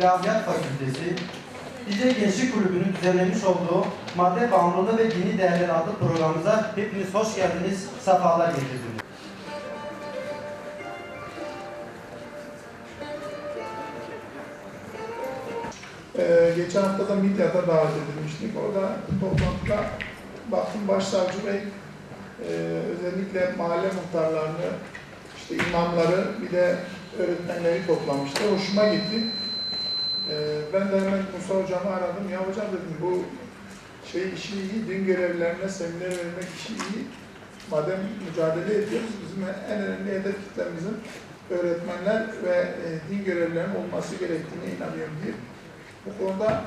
İlahiyat Fakültesi, Dicle Gençlik Kulübü'nün düzenlemiş olduğu madde bağımlılığı ve dini değerler adlı programımıza hepiniz hoş geldiniz, sefalar getirdiniz. Ee, geçen hafta da Midyat'a davet edilmiştik. Orada toplantıda baktım Başsavcı Bey e, özellikle mahalle muhtarlarını, işte imamları bir de öğretmenleri toplamıştı. Hoşuma gitti. Ee, ben de hemen Musa hocamı aradım. Ya hocam dedim bu şey işi iyi, din görevlilerine seminer vermek işi iyi. Madem mücadele ediyoruz, bizim en önemli hedef kitlemizin öğretmenler ve e, din görevlilerinin olması gerektiğine inanıyorum diye. Bu konuda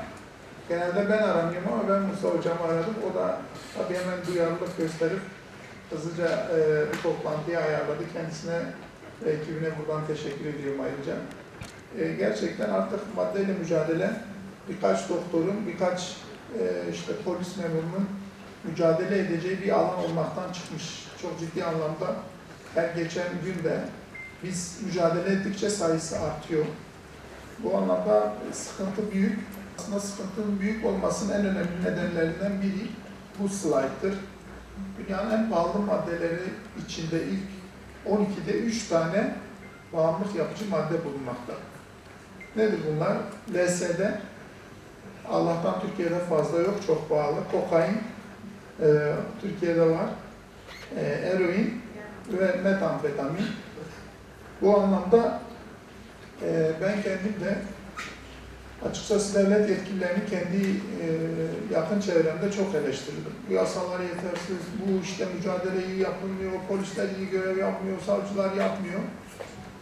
genelde ben aramıyorum ama ben Musa hocamı aradım. O da tabii hemen duyarlılık gösterip hızlıca e, toplantıyı ayarladı. Kendisine ekibine buradan teşekkür ediyorum ayrıca. E, gerçekten artık maddeyle mücadele birkaç doktorun, birkaç e, işte polis memurunun mücadele edeceği bir alan olmaktan çıkmış. Çok ciddi anlamda her geçen günde biz mücadele ettikçe sayısı artıyor. Bu anlamda sıkıntı büyük. Aslında sıkıntının büyük olmasının en önemli nedenlerinden biri bu slayttır. Dünyanın en pahalı maddeleri içinde ilk 12'de 3 tane bağımlılık yapıcı madde bulunmakta. Nedir bunlar? LSD, Allah'tan Türkiye'de fazla yok, çok pahalı. Kokain, e, Türkiye'de var. E, eroin ve metamfetamin. Bu anlamda e, ben kendim de açıkçası devlet yetkililerini kendi e, yakın çevremde çok eleştirdim. Bu yasalar yetersiz, bu işte mücadele iyi yapılmıyor, polisler iyi görev yapmıyor, savcılar yapmıyor.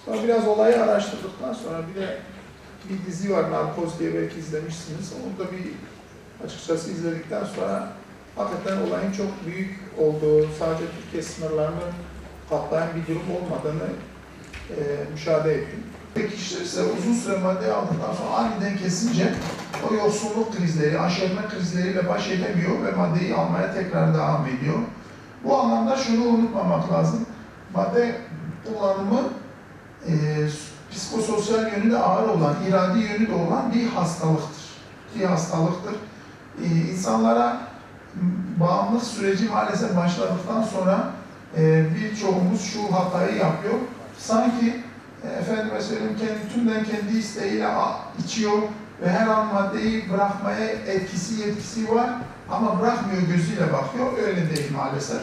Sonra biraz olayı araştırdıktan sonra bir de bir dizi var Narkoz diye belki izlemişsiniz. Onu da bir açıkçası izledikten sonra hakikaten olayın çok büyük olduğu, sadece Türkiye sınırlarını katlayan bir durum olmadığını e, müşahede ettim. Peki işte ise uzun süre madde aldıktan sonra aniden kesince o yoksulluk krizleri, aşerme krizleriyle baş edemiyor ve maddeyi almaya tekrar devam ediyor. Bu anlamda şunu unutmamak lazım. Madde kullanımı psikososyal yönü de ağır olan, iradi yönü de olan bir hastalıktır. Bir hastalıktır. E, insanlara bağımlılık süreci maalesef başladıktan sonra e, birçoğumuz şu hatayı yapıyor. Sanki e, efendime söyleyeyim kendi, tümden kendi isteğiyle içiyor ve her an maddeyi bırakmaya etkisi yetkisi var ama bırakmıyor gözüyle bakıyor. Öyle değil maalesef.